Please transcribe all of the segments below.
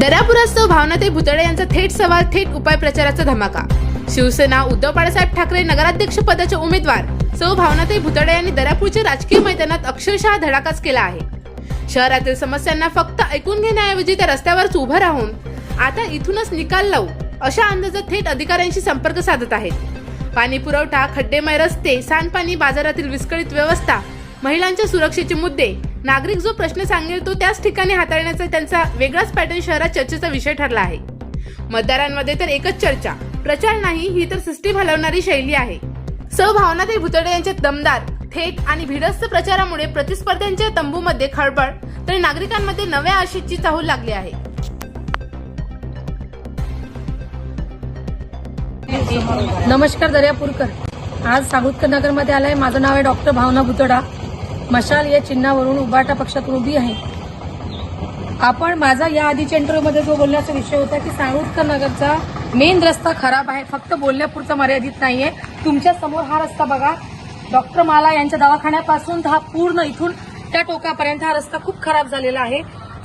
दर्यापुरास्तव भावनाताई भुतळे यांचा थेट सवाल थेट उपाय प्रचाराचा धमाका. शिवसेना उद्धव बाळासाहेब ठाकरे नगराध्यक्ष पदाचे उमेदवार. सौ भावनाताई भुतळे यांनी दरापूरच्या राजकीय मैदानात अक्षरशः धडाकाच केला आहे. शहरातील समस्यांना फक्त ऐकून घेण्याऐवजी त्या रस्त्यावरच उभं राहून आता इथूनच निकाल लावू अशा अंदाजात थेट अधिकाऱ्यांशी संपर्क साधत आहेत. पाणी पुरवठा खड्डेमय रस्ते सांडपाणी बाजारातील विस्कळीत व्यवस्था महिलांच्या सुरक्षेचे मुद्दे नागरिक जो प्रश्न सांगेल तो त्याच ठिकाणी हाताळण्याचा त्यांचा वेगळाच पॅटर्न शहरात चर्चेचा विषय ठरला आहे. मतदारांमध्ये तर एकच चर्चा प्रचार नाही ही तर सिस्टीम हलवणारी शैली आहे. सौ भावनाताई भुतडे यांच्या दमदार थेट आणि भिडस्त प्रचारामुळे प्रतिस्पर्ध्यांच्या तंबूमध्ये खळबळ तर नागरिकांमध्ये नव्या आशेची चाहूल लागली आहे. नमस्कार दर्यापूरकर. आज सागुतकर नगरमध्ये आलाय. माझं नाव आहे डॉक्टर भावना भुतडा. मशाल या चिन्हावरून उबाटा पक्षातून उभी आहे. आपण माझा या आधीच्या इंटरव्ह्यूमध्ये जो बोलण्याचा विषय होता की साळुतकर नगरचा मेन रस्ता खराब आहे फक्त बोलण्यापुरता मर्यादित नाहीये. तुमच्यासमोर हा रस्ता बघा. डॉक्टर माला यांच्या दवाखान्यापासून हा पूर्ण इथून त्या टोकापर्यंत हा रस्ता खूप खराब झालेला आहे.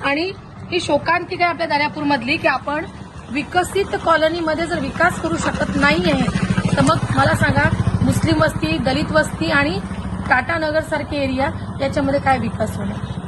आणि ही शोकांतिका आहे आपल्या दर्यापूरमधली की आपण विकसित कॉलनीमध्ये जर विकास करू शकत नाही आहे तर मग मला सांगा मुस्लिम वस्ती दलित वस्ती आणि टाटा नगर सारखे एरिया याच्यामध्ये काय विकास होणार?